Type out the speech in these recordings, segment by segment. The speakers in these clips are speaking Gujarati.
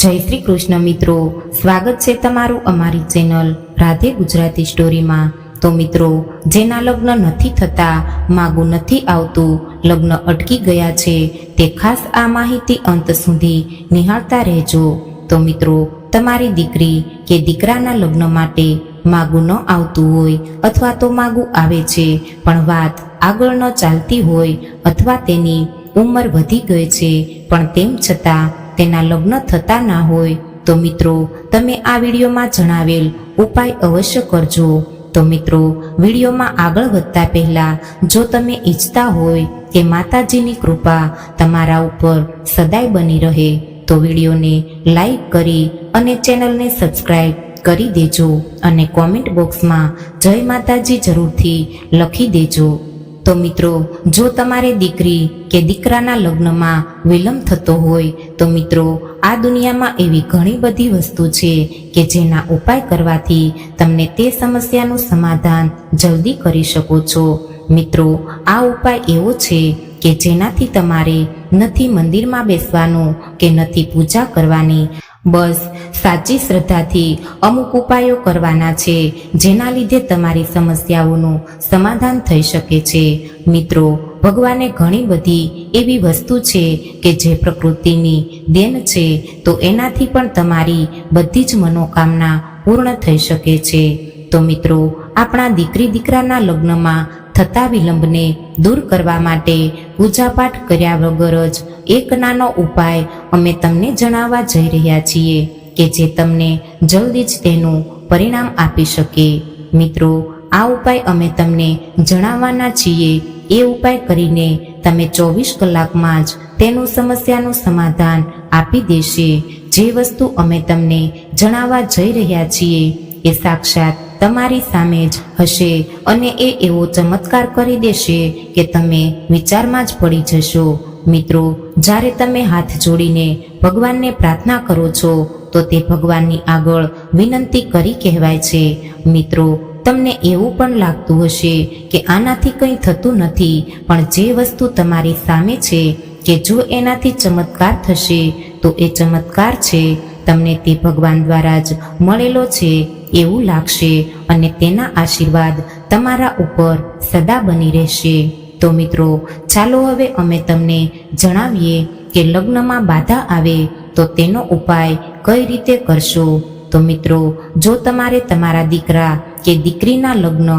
જય શ્રી કૃષ્ણ મિત્રો. સ્વાગત છે તમારું અમારી ચેનલ રાધે ગુજરાતી સ્ટોરીમાં. તો મિત્રો, જેના લગ્ન નથી થતા, માગું નથી આવતું, લગ્ન અટકી ગયા છે, તે ખાસ આ માહિતી અંત સુધી નિહાળતા રહેજો. તો મિત્રો, તમારી દીકરી કે દીકરાના લગ્ન માટે માગું ન આવતું હોય અથવા તો માગું આવે છે, પણ વાત આગળ ન ચાલતી હોય અથવા તેની ઉંમર વધી ગઈ છે, પણ તેમ છતાં તેના લગ્ન થતા ના હોય, તો મિત્રો, તમે આ વિડીયોમાં જણાવેલ ઉપાય અવશ્ય કરજો. તો મિત્રો, વિડીયોમાં આગળ વધતા પહેલા, જો તમે ઈચ્છતા હોય કે માતાજીની કૃપા તમારા ઉપર સદાય બની રહે, તો વિડીયોને લાઈક કરી અને ચેનલને સબસ્ક્રાઈબ કરી દેજો અને કોમેન્ટ બોક્સમાં જય માતાજી જરૂરથી લખી દેજો. તો મિત્રો, જો તમારે દીકરી કે દીકરાના લગ્નમાં વિલંબ થતો હોય, તો મિત્રો, આ દુનિયામાં એવી ઘણી બધી વસ્તુ છે કે જેના ઉપાય કરવાથી તમને તે સમસ્યાનું સમાધાન જલ્દી કરી શકો છો. મિત્રો, આ ઉપાય એવો છે કે જેનાથી તમારે નથી મંદિરમાં બેસવાનું કે નથી પૂજા કરવાની બસ, સાચી શ્રદ્ધાથી અમુક ઉપાયો કરવાના છે, જેના લીધે તમારી સમસ્યાઓનું સમાધાન થઈ શકે છે. મિત્રો, ભગવાને ઘણી બધી એવી વસ્તુ છે કે જે પ્રકૃતિની દેન છે, તો એનાથી પણ તમારી બધી જ મનોકામના પૂર્ણ થઈ શકે છે. તો મિત્રો, આપણા દીકરી દીકરાના લગ્નમાં થતા વિલંબને દૂર કરવા માટે પૂજાપાઠ કર્યા વગર જ એક નાનો ઉપાય અમે તમને જણાવવા જઈ રહ્યા છીએ કે જે તમને જલ્દી જ તેનું પરિણામ આપી શકે. મિત્રો, આ ઉપાય અમે તમને જણાવવાના છીએ. એ ઉપાય કરીને તમે ચોવીસ કલાકમાં જ તેનું સમસ્યાનું સમાધાન આપી દેશે. જે વસ્તુ અમે તમને જણાવવા જઈ રહ્યા છીએ એ સાક્ષાત તમારી સામે જ હશે અને એ એવો ચમત્કાર કરી દેશે કે તમે વિચારમાં જ પડી જશો. મિત્રો, જ્યારે તમે હાથ જોડીને ભગવાનને પ્રાર્થના કરો છો, તો તે ભગવાનની આગળ વિનંતી કરી કહેવાય છે. મિત્રો, તમને એવું પણ લાગતું હશે કે આનાથી કંઈ થતું નથી, પણ જે વસ્તુ તમારી સામે છે, કે જો એનાથી ચમત્કાર થશે, તો એ ચમત્કાર છે. તમને તે ભગવાન દ્વારા જ મળેલો છે એવું લાગશે અને તેના આશીર્વાદ તમારા ઉપર સદા બની રહેશે. તો મિત્રો, ચાલો હવે અમે તમને જણાવીએ કે લગ્નમાં બાધા આવે તો તેનો ઉપાય કઈ રીતે કરશો? તો મિત્રો, જો તમારે તમારા દીકરા કે દીકરીના લગ્ન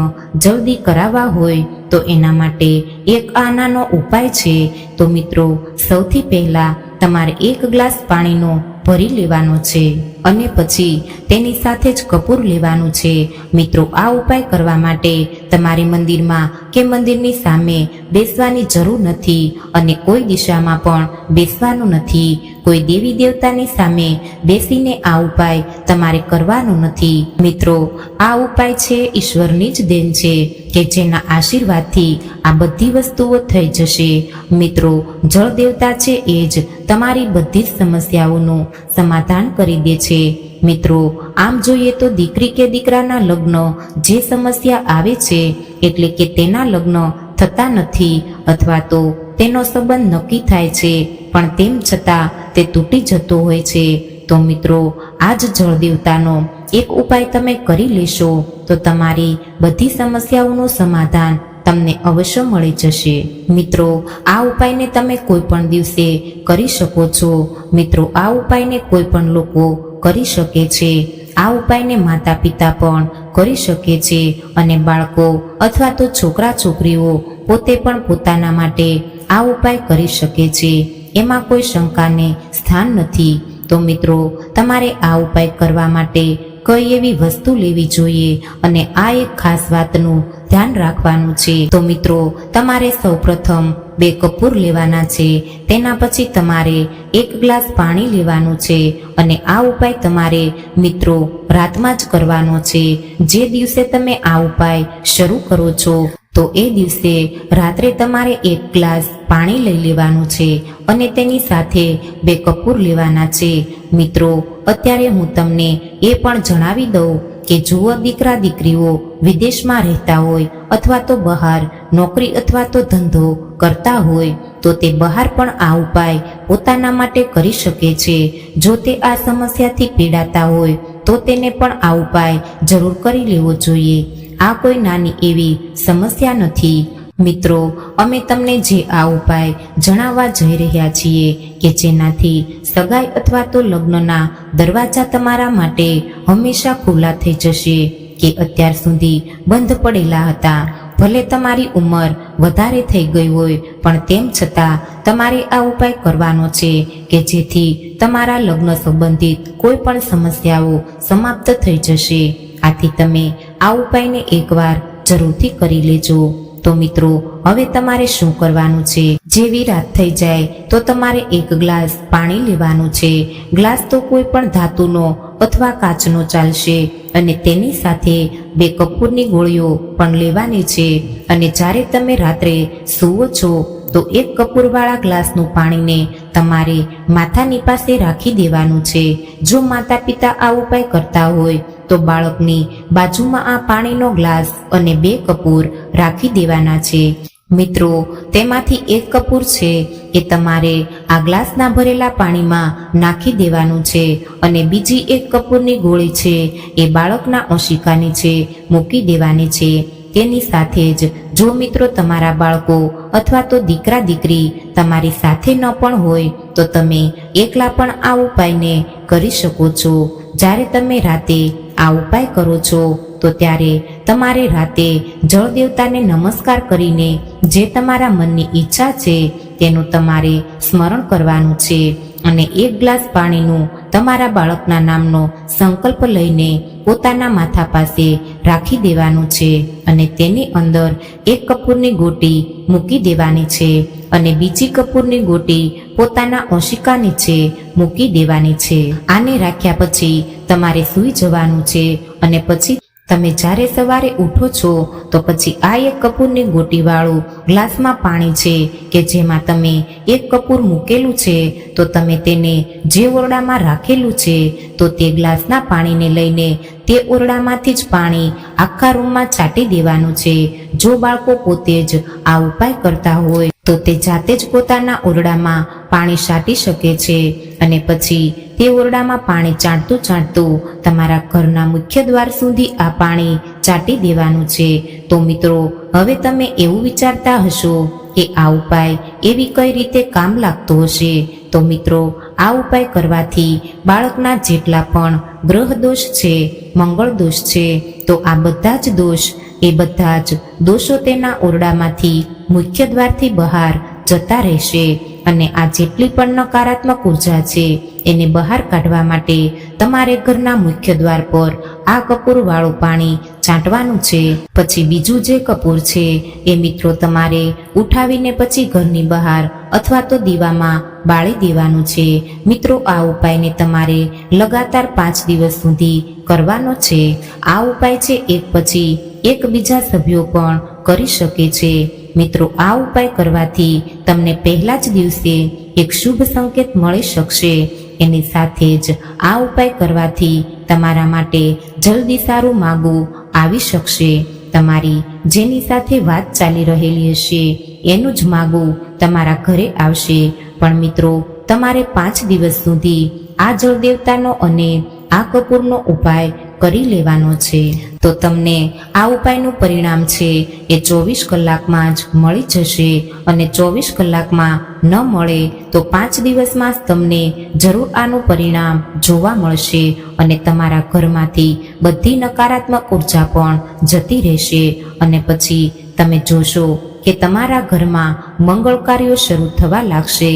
જલ્દી કરાવવા હોય તો એના માટે એક આ નાનો ઉપાય છે. તો મિત્રો, સૌથી પહેલા તમારે એક ગ્લાસ પાણીનો ભરી લેવાનો છે અને પછી તેની સાથે જ કપૂર લેવાનું છે. મિત્રો, આ ઉપાય કરવા માટે તમારે મંદિરમાં કે મંદિરની સામે બેસવાની જરૂર નથી અને કોઈ દિશામાં પણ બેસવાનું નથી. કોઈ દેવી દેવતાની સામે બેસીને આ ઉપાય તમારે કરવાનો નથી. મિત્રો, આ ઉપાય છે ઈશ્વરની જ દેન છે કે જેના આશીર્વાદથી આ બધી વસ્તુઓ થઈ જશે. મિત્રો, જળ દેવતા છે એ જ તમારી બધી જ સમસ્યાઓનું સમાધાન કરી દે છે. મિત્રો, આમ જોઈએ તો દીકરી કે દીકરાના લગ્ન જે સમસ્યા આવે છે, એટલે કે તેના લગ્ન થતા નથી અથવા તો તેનો સંબંધ નક્કી થાય છે, પણ તેમ છતાં તે તૂટી જતો હોય છે. તો મિત્રો આ જ જળ દેવતાનો એક ઉપાય તમે કરી લેશો, તો તમારી બધી સમસ્યાઓનું સમાધાન તમને અવશ્ય મળી જશે. મિત્રો, આ ઉપાયને તમે કોઈ પણ દિવસે કરી શકો છો. મિત્રો, આ ઉપાયને કોઈ પણ લોકો કરી શકે છે. આ ઉપાયને માતા પિતા પણ કરી શકે છે અને બાળકો અથવા તો છોકરા છોકરીઓ પોતે પણ પોતાના માટે આ ઉપાય કરી શકે છે? એમાં કોઈ શંકાને સ્થાન નથી. તો મિત્રો, તમારે આ ઉપાય કરવા માટે કઈ એવી વસ્તુ લેવી જોઈએ અને આ એક ખાસ વાતનું ધ્યાન રાખવાનું છે. તો મિત્રો, તમારે સૌપ્રથમ બે કપૂર લેવાના છે. તેના પછી તમારે એક ગ્લાસ પાણી લેવાનું છે અને આ ઉપાય તમારે મિત્રો રાતમાં જ કરવાનો છે. જે દિવસે તમે આ ઉપાય શરૂ કરો છો, તો એ દિવસે રાત્રે તમારે એક ગ્લાસ પાણી લઈ લેવાનું છે અને તેની સાથે બે કપૂર લેવાના છે. મિત્રો, અત્યારે હું તમને એ પણ જણાવી દઉં કે જુઓ દીકરા દીકરીઓ વિદેશમાં રહેતા હોય અથવા તો બહાર નોકરી અથવા તો ધંધો કરતા હોય તો તે બહાર પણ આ ઉપાય પોતાના માટે કરી શકે છે. જો તે આ સમસ્યાથી પીડાતા હોય તો તેને પણ આ ઉપાય જરૂર કરી લેવો જોઈએ. આ કોઈ નાની એવી સમસ્યા નથી. મિત્રો, અમે તમને જે આ ઉપાય જણાવવા જઈ રહ્યા છીએ કે જેનાથી સગાઈ અથવા તો લગ્નના દરવાજા તમારા માટે હંમેશા ખુલ્લા થઈ જશે કે અત્યાર સુધી બંધ પડેલા હતા. ભલે તમારી ઉંમર વધારે થઈ ગઈ હોય, પણ તેમ છતાં તમારે આ ઉપાય કરવાનો છે કે જેથી તમારા લગ્ન સંબંધિત કોઈ પણ સમસ્યાઓ સમાપ્ત થઈ જશે. આથી તમે આ ઉપાયને એકવાર જરૂરથી કરી લેજો. તો મિત્રો, હવે તમારે શું કરવાનું છે? જેવી રાત થઈ જાય, તો તમારે એક ગ્લાસ પાણી લેવાનું છે. ગ્લાસ તો કોઈ પણ ધાતુનો અથવા કાચનો ચાલશે અને તેની સાથે બે કપૂરની ગોળીઓ પણ લેવાની છે. અને જ્યારે તમે રાત્રે સૂવો છો, તો એક કપૂરવાળા ગ્લાસનું પાણીને તમારે માથાની પાસે રાખી દેવાનું છે. જો માતા પિતા આ ઉપાય કરતા હોય તો બાળકની બાજુમાં આ પાણીનો ગ્લાસ અને બે કપૂર રાખી દેવાના છે. મિત્રો, તેમાંથી એક કપૂર છે, એ તમારે આ ગ્લાસના ભરેલા પાણીમાં નાખી દેવાનું છે અને બીજી એક કપૂરની ગોળી છે, એ બાળકના ઓશિકાની છે, મૂકી દેવાની છે. તેની સાથે જ જો મિત્રો તમારા બાળકો અથવા તો દીકરા દીકરી તમારી સાથે ન પણ હોય, તો તમે એકલા પણ આ ઉપાયને કરી શકો છો. જ્યારે તમે રાતે આ ઉપાય કરો છો, તો ત્યારે તમારે રાતે જળ દેવતાને નમસ્કાર કરીને જે તમારા મનની ઈચ્છા છે તેનું તમારે સ્મરણ કરવાનું છે. અને એક ગ્લાસ પાણીનું તમારા બાળકના નામનો સંકલ્પ લઈને પોતાના માથા પાસે રાખી દેવાનું છે અને તેની અંદર એક કપૂરની ગોટી મૂકી દેવાની છે અને બીજી કપૂરની ગોટી પોતાના ઓશિકા નીચે મૂકી દેવાની છે. આને રાખ્યા પછી તમારે સૂઈ જવાનું છે અને પછી તમે જ્યારે સવારે ઉઠો છો, તો પછી આ એક કપૂરની ગોટીવાળું ગ્લાસમાં પાણી છે કે જેમાં તમે એક કપૂર મૂકેલું છે, તો તમે તેને જે ઓરડામાં રાખેલું છે, તો તે ગ્લાસના પાણીને લઈને તે ઓરડામાંથી જ પાણી આખા રૂમમાં ચાટી દેવાનું છે. જો બાળકો પોતે જ આ ઉપાય કરતા હોય, તો તે જાતે જ પોતાના ઓરડામાં પાણી છાંટી શકે છે અને પછી તે ઓરડામાં પાણી ચાટતું ચાટતું તમારા ઘરના મુખ્ય દ્વાર સુધી આ પાણી ચાટી દેવાનું છે. તો મિત્રો, હવે તમે એવું વિચારતા હશો કે આ ઉપાય એવી કઈ રીતે કામ લાગતો હશે? તો મિત્રો, આ ઉપાય કરવાથી બાળકના જેટલા પણ ગ્રહ દોષ છે મંગળ દોષ છે, તો આ બધા જ દોષ, એ બધા જ દોષો તેના ઓરડામાંથી મુખ્ય દ્વારથી બહાર જતા રહેશે અને આ જેટલી પણ નકારાત્મક ઊર્જા છે, એને બહાર કાઢવા માટે તમારે ઘરના મુખ્ય દ્વાર પર આ કપૂરવાળું પાણી છાંટવાનું છે. પછી બીજું જે કપૂર છે, એ મિત્રો તમારે ઉઠાવીને પછી ઘરની બહાર અથવા તો દીવામાં બાળી દેવાનું છે. મિત્રો, આ ઉપાયને તમારે લગાતાર પાંચ દિવસ સુધી કરવાનો છે. આ ઉપાય છે એક પછી એક બીજા સભ્યો પણ કરી શકે છે. મિત્રો, આ ઉપાય કરવાથી તમને પહેલા જ દિવસે એક શુભ સંકેત મળી શકશે. એની સાથે જ આ ઉપાય કરવાથી તમારા માટે જલ્દી સારું માગવું આવી શકશે. તમારી જેની સાથે વાત ચાલી રહેલી હશે, એનું જ માગવું તમારા ઘરે આવશે. પણ મિત્રો, તમારે પાંચ દિવસ સુધી આ જળદેવતાનો અને આ કપૂરનો ઉપાય કરી લેવાનો છે. તો તમને આ ઉપાયનું પરિણામ છે એ ચોવીસ કલાકમાં જ મળી જશે અને ચોવીસ કલાકમાં ન મળે તો પાંચ દિવસમાં જ તમને જરૂર આનું પરિણામ જોવા મળશે અને તમારા ઘરમાંથી બધી નકારાત્મક ઊર્જા પણ જતી રહેશે. અને પછી તમે જોશો કે તમારા ઘરમાં મંગળ કાર્યો શરૂ થવા લાગશે.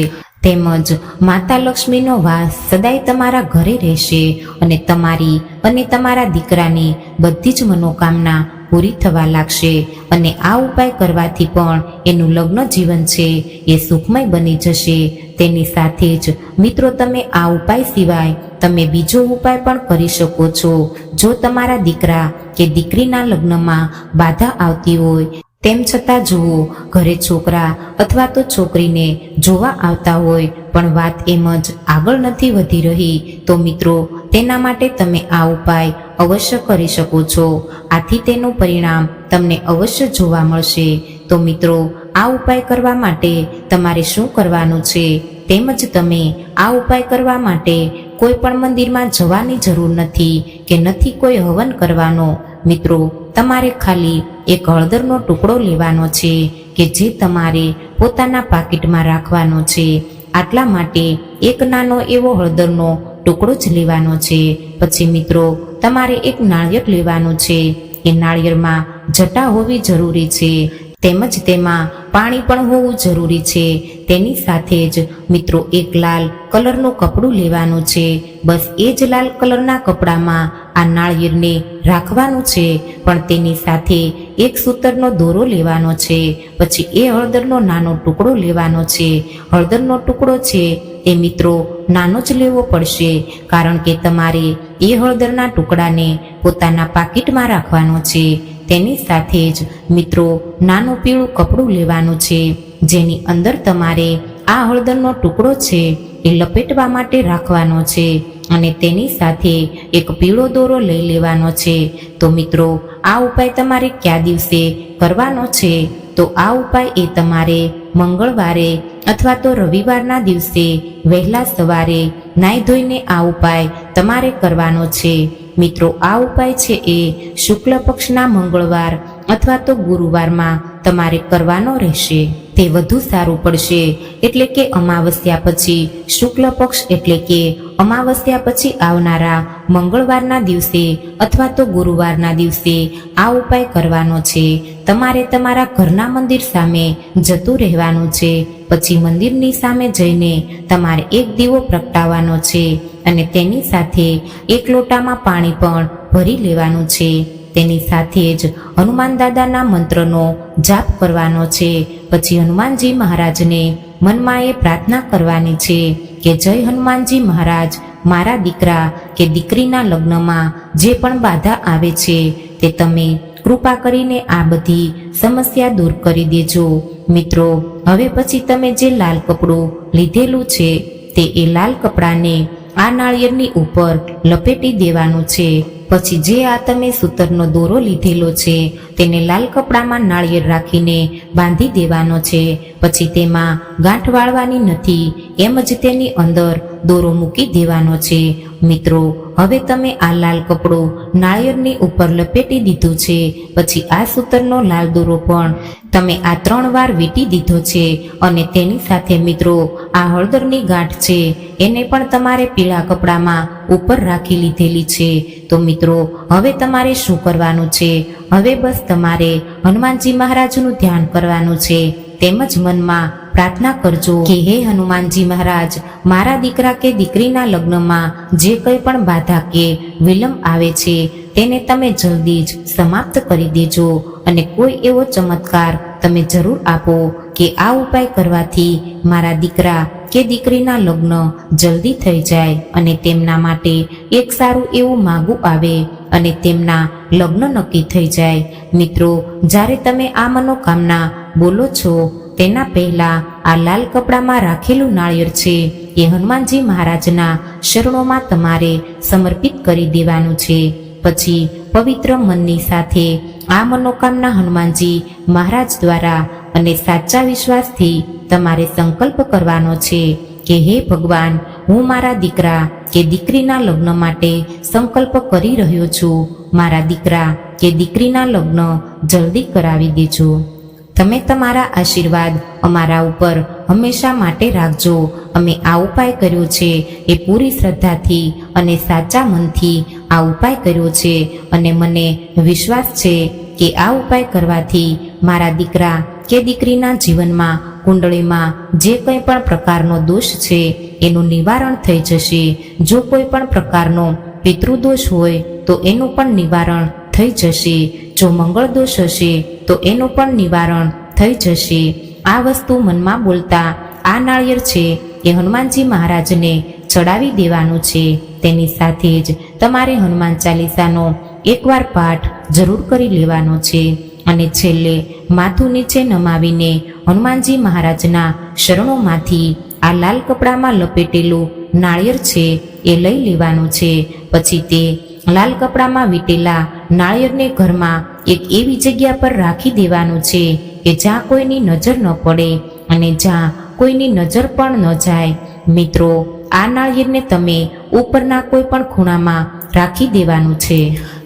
તેમજ માતા લક્ષ્મીનો વાસ સદાય તમારા ઘરે રહેશે અને તમારી અને તમારા દીકરાની બધી જ મનોકામના પૂરી થવા લાગશે અને આ ઉપાય કરવાથી પણ એનું લગ્ન જીવન છે એ સુખમય બની જશે. તેની સાથે જ મિત્રો, તમે આ ઉપાય સિવાય તમે બીજો ઉપાય પણ કરી શકો છો. જો તમારા દીકરા કે દીકરીના લગ્નમાં બાધા આવતી હોય તેમ છતાં જુઓ, ઘરે છોકરા અથવા તો છોકરીને જોવા આવતા હોય, પણ વાત એમ જ આગળ નથી વધી રહી, તો મિત્રો, તેના માટે તમે આ ઉપાય અવશ્ય કરી શકો છો. આથી તેનું પરિણામ તમને અવશ્ય જોવા મળશે. તો મિત્રો, આ ઉપાય કરવા માટે તમારે શું કરવાનું છે? તેમજ તમે આ ઉપાય કરવા માટે કોઈ પણ મંદિરમાં જવાની જરૂર નથી કે નથી કોઈ હવન કરવાનો. મિત્રો, તમારે ખાલી એક હળદરનો ટુકડો લેવાનો છે કે જે તમારે પોતાના પાકીટમાં રાખવાનો છે. આટલા માટે એક નાનો એવો હળદરનો ટુકડો જ લેવાનો છે. પછી મિત્રો, તમારે એક નાળિયેર લેવાનું છે. એ નાળિયેરમાં જટા હોવી જરૂરી છે. તેમજ તેમાં પાણી પણ હોવું જરૂરી છે. તેની સાથે જ મિત્રો એક લાલ કલરનું કપડું લેવાનું છે. બસ એ જ લાલ કલરના કપડામાં આ નાળિયેરને રાખવાનું છે. પણ તેની સાથે એક સૂતરનો દોરો લેવાનો છે. પછી એ હળદરનો નાનો ટુકડો લેવાનો છે. હળદરનો ટુકડો છે એ મિત્રો નાનો જ લેવો પડશે, કારણ કે તમારે એ હળદરના ટુકડાને પોતાના પાકીટમાં રાખવાનો છે. તેની સાથે જ મિત્રો, નાનું પીળું કપડું લેવાનું છે. જેની અંદર તમારે આ હળદરનો ટુકડો છે એ લપેટવા માટે રાખવાનો છે અને તેની સાથે એક પીળો દોરો લઈ લેવાનો છે. તો મિત્રો, આ ઉપાય તમારે કયા દિવસે કરવાનો છે? તો આ ઉપાય એ તમારે મંગળવારે અથવા તો રવિવારના દિવસે વહેલા સવારે નાહી ધોઈને આ ઉપાય તમારે કરવાનો છે. મિત્રો, આ ઉપાય છે એ શુક્લ પક્ષના મંગળવાર અથવા તો ગુરુવારમાં તમારે કરવાનો રહેશે. તે વધુ સારું પડશે એટલે કે અમાવસ્યા પછી શુક્લ પક્ષ એટલે કે અમાવસ્યા પછી આવનારા મંગળવારના દિવસે અથવા તો ગુરુવારના દિવસે આ ઉપાય કરવાનો છે. તમારે તમારા ઘરના મંદિર સામે જતું રહેવાનું છે. પછી મંદિરની સામે જઈને તમારે એક દીવો પ્રગટાવવાનો છે. અને તેની સાથે એક લોટામાં પાણી પણ ભરી લેવાનું છે. તેની સાથે જ હનુમાન દાદાના મંત્રનો જાપ કરવાનો છે. પછી હનુમાનજી મહારાજને મનમાં એ પ્રાર્થના કરવાની છે કે જય હનુમાનજી મહારાજ, મારા દીકરા કે દીકરીના લગ્નમાં જે પણ બાધા આવે છે તે તમે કૃપા કરીને આ બધી સમસ્યા દૂર કરી દેજો. મિત્રો, હવે પછી તમે જે લાલ કપડું લીધેલું છે તે એ લાલ કપડાને આ નાળિયેરની ઉપર લપેટી દેવાનું છે. પછી જે આ તમે સૂતરનો દોરો લીધેલો છે, તેને લાલ કપડામાં નાળિયેર રાખીને બાંધી દેવાનો છે. પછી તેમાં ગાંઠ વાળવાની નથી, એમ જ તેની અંદર દોરો મૂકી દેવાનો છે. મિત્રો, હવે તમે આ લાલ કપડો નાળિયેરની ઉપર લપેટી દીધું છે. પછી આ સૂતરનો લાલ દોરો પણ તમે આ ત્રણ વાર વીટી દીધો છે અને તેની સાથે મિત્રો આ હળદરની ગાંઠ છે, એને પણ તમારે પીળા કપડામાં ઉપર રાખી લીધેલી છે. તો મિત્રો, હવે તમારે શું કરવાનું છે? હવે બસ તમારે હનુમાનજી મહારાજનું ધ્યાન કરવાનું છે. તેમજ મનમાં પ્રાર્થના કરજો કે હે હનુમાનજી મહારાજ, મારા દીકરા કે દીકરીના લગ્નમાં જે કંઈ પણ બાધા કે વિલંબ આવે છે, તેને તમે જલ્દી જ સમાપ્ત કરી દેજો અને કોઈ એવો ચમત્કાર તમે જરૂર આપો કે આ ઉપાય કરવાથી મારા દીકરા કે દીકરીના લગ્ન જલ્દી થઈ જાય અને તેમના માટે એક સારું એવું માગું આવે અને તેમના લગ્ન નક્કી થઈ જાય. મિત્રો, જ્યારે તમે આ મનોકામના બોલો છો, તેના પહેલા આ લાલ કપડામાં રાખેલું નાળિયેર છે એ હનુમાનજી મહારાજના શરણોમાં તમારે સમર્પિત કરી દેવાનું છે. પછી પવિત્ર મનની સાથે આ મનોકામના હનુમાનજી મહારાજ દ્વારા અને સાચા વિશ્વાસથી તમારે સંકલ્પ કરવાનો છે કે હે ભગવાન, હું મારા દીકરા કે દીકરીના લગ્ન માટે સંકલ્પ કરી રહ્યો છું. મારા દીકરા કે દીકરીના લગ્ન જલ્દી કરાવી દેજો. તમે તમારા આશીર્વાદ અમારા ઉપર હંમેશા માટે રાખજો. અમે આ ઉપાય કર્યો છે એ પૂરી શ્રદ્ધાથી અને સાચા મનથી આ ઉપાય કર્યો છે અને મને વિશ્વાસ છે કે આ ઉપાય કરવાથી મારા દીકરા કે દીકરીના જીવનમાં, કુંડળીમાં જે કંઈ પણ પ્રકારનો દોષ છે એનું નિવારણ થઈ જશે. જો કોઈ પણ પ્રકારનો પિતૃદોષ હોય તો એનું પણ નિવારણ થઈ જશે. જો મંગળ દોષ હશે, તો એનું પણ નિવારણ થઈ જશે. આ વસ્તુ મનમાં બોલતા, આ નાળિયેર છે, એ હનુમાનજી મહારાજને ચડાવી દેવાનું છે. તેની સાથે જ તમારે હનુમાન ચાલીસાનો એકવાર પાઠ જરૂર કરી લેવાનો છે. અને છેલ્લે, માથું નીચે નમાવીને હનુમાનજી મહારાજના શરણોમાંથી આ લાલ કપડામાં લપેટેલું નાળિયેર છે, એ લઈ લેવાનું છે. પછી તે લાલ કપડામાં વીટેલા નાળિયેરને ઘરમાં એક એવી જગ્યા પર રાખી દેવાનું છે કે જ્યાં કોઈની નજર ન પડે અને જ્યાં કોઈની નજર પણ ન જાય. મિત્રો, આ નાળિયેરને તમે ઉપરના કોઈ પણ ખૂણામાં રાખી દેવાનું છે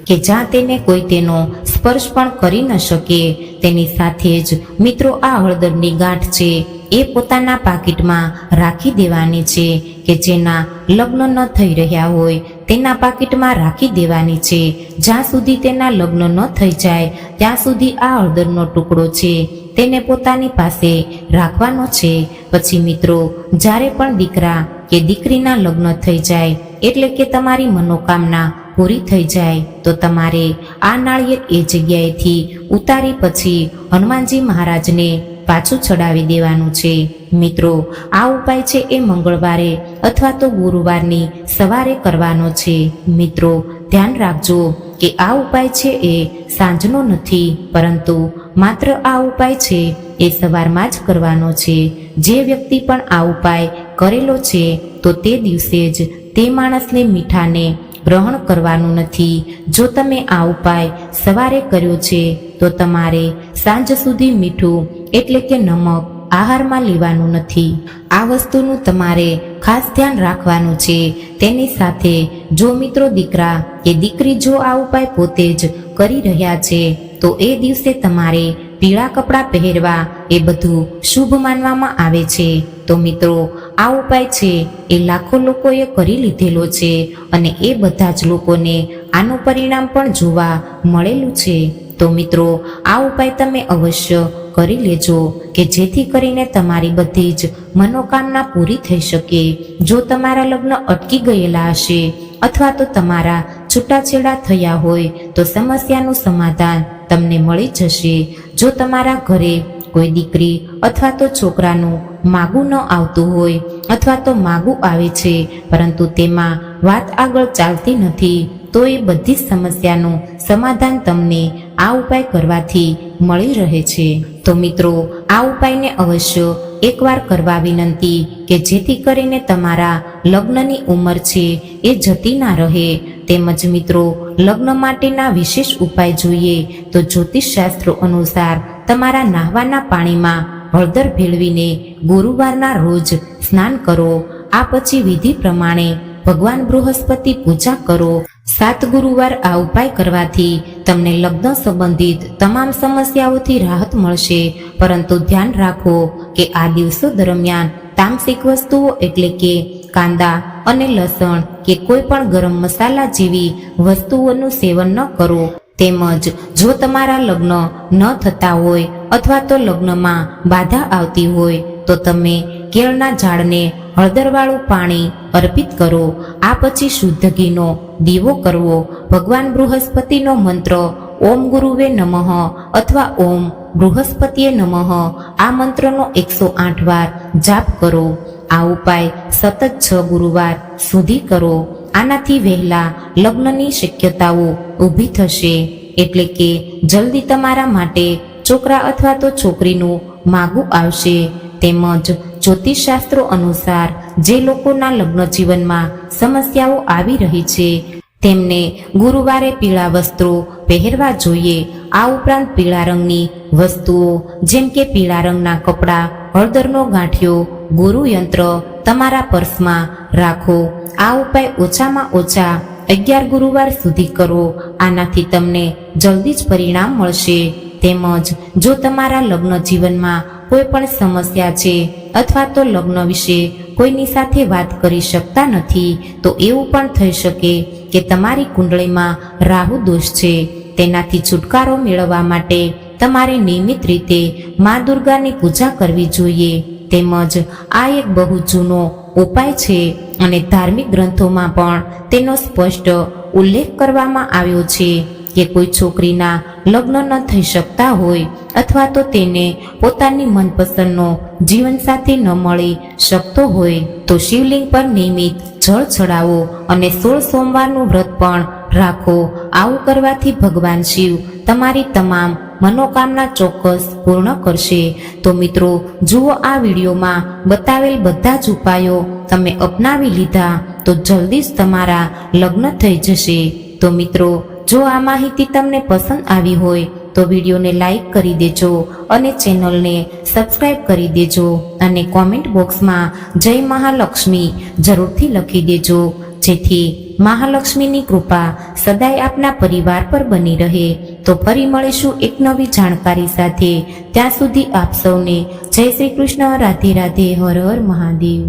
કે જ્યાં તેને કોઈ તેનો સ્પર્શ પણ કરી ન શકે. તેની સાથે જ મિત્રો, આ હળદરની ગાંઠ છે એ પોતાના પાકીટમાં રાખી દેવાની છે કે જેના લગ્ન ન થઈ રહ્યા હોય તેના પાકીટમાં રાખી દેવાની છે. જ્યાં સુધી તેના લગ્ન ન થઈ જાય, ત્યાં સુધી આ હળદરનો ટુકડો છે. તેને પોતાની પાસે રાખવાનો છે. પછી મિત્રો, જ્યારે પણ દીકરા કે દીકરીના લગ્ન થઈ જાય, એટલે કે તમારી મનોકામના પૂરી થઈ જાય, તો તમારે આ નાળિયેર એ જગ્યાએથી ઉતારી પછી હનુમાનજી મહારાજને પાછું ચડાવી દેવાનું છે. મિત્રો, આ ઉપાય છે એ મંગળવારે અથવા તો ગુરુવારની સવારે કરવાનો છે. મિત્રો, ધ્યાન રાખજો કે આ ઉપાય છે એ સાંજનો નથી, પરંતુ માત્ર આ ઉપાય છે એ સવારમાં જ કરવાનો છે. જે વ્યક્તિ પણ આ ઉપાય કરેલો છે, તો તે દિવસે જ તે માણસને મીઠાને ગ્રહણ કરવાનું નથી. જો તમે આ ઉપાય સવારે કર્યો છે, તો તમારે સાંજ સુધી મીઠું, એટલે કે નમક, આહારમાં લેવાનું નથી. આ વસ્તુનું તમારે ખાસ ધ્યાન રાખવાનું છે. તેની સાથે જો મિત્રો દીકરા કે દીકરી જો આ ઉપાય પોતે જ કરી રહ્યા છે, તો એ દિવસે તમારે પીળા કપડાં પહેરવા એ બધું શુભ માનવામાં આવે છે. તો મિત્રો, આ ઉપાય છે એ લાખો લોકોએ કરી લીધેલો છે અને એ બધા જ લોકોને આનું પરિણામ પણ જોવા મળેલું છે. તો મિત્રો, આ ઉપાય તમે અવશ્ય કરી લેજો કે જેથી કરીને તમારી બધી જ મનોકામના પૂરી થઈ શકે. જો તમારા લગ્ન અટકી ગયેલા હશે અથવા તો તમારા છૂટાછેડા થયા હોય તો સમસ્યાનું સમાધાન તમને મળી જશે. જો તમારા ઘરે કોઈ દીકરી અથવા તો છોકરાનું માગું ન આવતું હોય અથવા તો માગું આવે છે, પરંતુ તેમાં વાત આગળ ચાલતી નથી, તો એ બધી સમસ્યાનું સમાધાન તમને આ ઉપાય કરવાથી મળી રહે છે. તો મિત્રો, આ ઉપાયને અવશ્ય એકવાર કરવા વિનંતી કે જેથી કરીને તમારા લગ્નની ઉંમર છે એ જતી ના રહે. તેમજ મિત્રો, લગ્ન માટેના વિશેષ ઉપાય જોઈએ તો જ્યોતિષ શાસ્ત્રો અનુસાર તમારા નાહવાના પાણીમાં હળદર ભેળવીને ગુરુવારના રોજ સ્નાન કરો. આ પછી વિધિ પ્રમાણે ભગવાન બૃહસ્પતિ પૂજા કરો. સાત ગુરુવાર આ ઉપાય કરવાથી તમને લગ્ન સંબંધિત તમામ સમસ્યાઓથી રાહત મળશે. પરંતુ ધ્યાન રાખો કે આ દિવસો દરમિયાન તામસિક વસ્તુઓ એટલે કે કાંદા અને લસણ કે કોઈ પણ ગરમ મસાલા જેવી વસ્તુઓનું સેવન ન કરો. તેમજ જો તમારા લગ્ન ન થતા હોય અથવા તો લગ્નમાં બાધા આવતી હોય તો તમે કેળના ઝાડને હળદરવાળું પાણી અર્પિત કરો. આ પછી શુદ્ધ ઘીનો દીવો કરવો. ભગવાન બૃહસ્પતિનો મંત્ર ઓમ ગુરુવે નમઃ અથવા ઓમ બૃહસ્પતિએ નમઃ. આ મંત્રનો એકસો આઠ વાર જાપ કરો. આ ઉપાય સતત છ ગુરુવાર સુધી કરો. આનાથી વહેલા લગ્નની શક્યતાઓ ઊભી થશે. એટલે કે જલ્દી તમારા માટે છોકરા અથવા તો છોકરીનું માગું આવશે. તેમજ જ્યોતિષશાસ્ત્રો અનુસાર જે લોકોના લગ્ન જીવનમાં સમસ્યાઓ આવી રહી છે, તેમને ગુરુવારે પીળા વસ્ત્રો પહેરવા જોઈએ. આ ઉપરાંત પીળા રંગની વસ્તુઓ, જેમ કે પીળા રંગના કપડાં, હળદરનો ગાંઠિયો, ગુરુ યંત્ર તમારા પર્સમાં રાખો. આ ઉપાય ઓછામાં ઓછા અગિયાર ગુરુવાર સુધી કરો. આનાથી તમને જલ્દી જ પરિણામ મળશે. તેમજ જો તમારા લગ્ન જીવનમાં કોઈ પણ સમસ્યા છે અથવા તો લગ્ન વિશે કોઈની સાથે વાત કરી શકતા નથી, તો એવું પણ થઈ શકે કે તમારી કુંડળીમાં રાહુ દોષ છે. તેનાથી છુટકારો મેળવવા માટે તમારે નિયમિત રીતે મા દુર્ગાની પૂજા કરવી જોઈએ. તેમજ આ એક બહુ જૂનો ઉપાય છે અને ધાર્મિક ગ્રંથોમાં પણ તેનો સ્પષ્ટ ઉલ્લેખ કરવામાં આવ્યો છે કે કોઈ છોકરીના લગ્ન ન થઈ શકતા હોય અથવા તો તેને પોતાની મનપસંદનો જીવનસાથી ન મળી શકતો હોય તો શિવલિંગ પર નિયમિત જળ ચડાવો અને સોળ સોમવારનું વ્રત પણ રાખો. આવું કરવાથી ભગવાન શિવ તમારી તમામ મનોકામના ચોક્કસ પૂર્ણ કરશે. તો મિત્રો, જુઓ આ વિડીયોમાં બતાવેલ બધા જ ઉપાયો તમે અપનાવી લીધા તો જલ્દી જ તમારા લગ્ન થઈ જશે. તો મિત્રો, જો આ માહિતી તમને પસંદ આવી હોય તો વિડીયોને લાઇક કરી દેજો અને ચેનલને સબસ્ક્રાઇબ કરી દેજો અને કોમેન્ટ બોક્સમાં જય મહાલક્ષ્મી જરૂરથી લખી દેજો. જેથી મહાલક્ષ્મીની કૃપા સદાય આપના પરિવાર પર બની રહે. તો ફરી મળીશું એક નવી જાણકારી સાથે. ત્યાં સુધી આપ સૌને જય શ્રી કૃષ્ણ, રાધે રાધે, હર હર મહાદેવ.